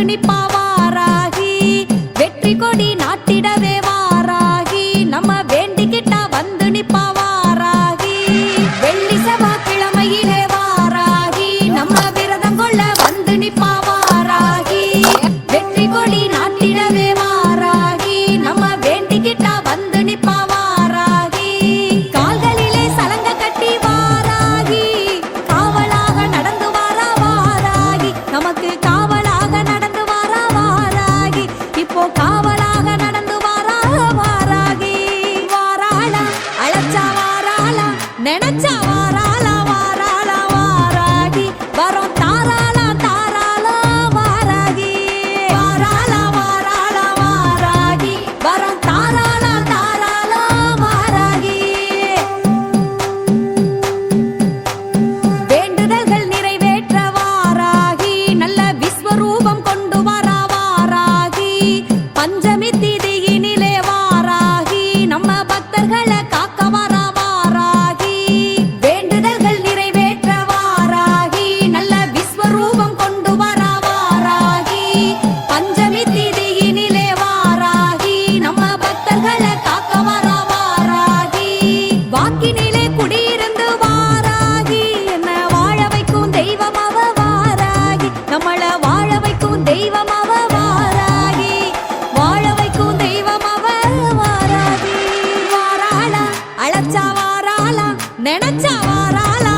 துணிப்பாவாராகி வெற்றி கொடி நினைச்சா வாராளா?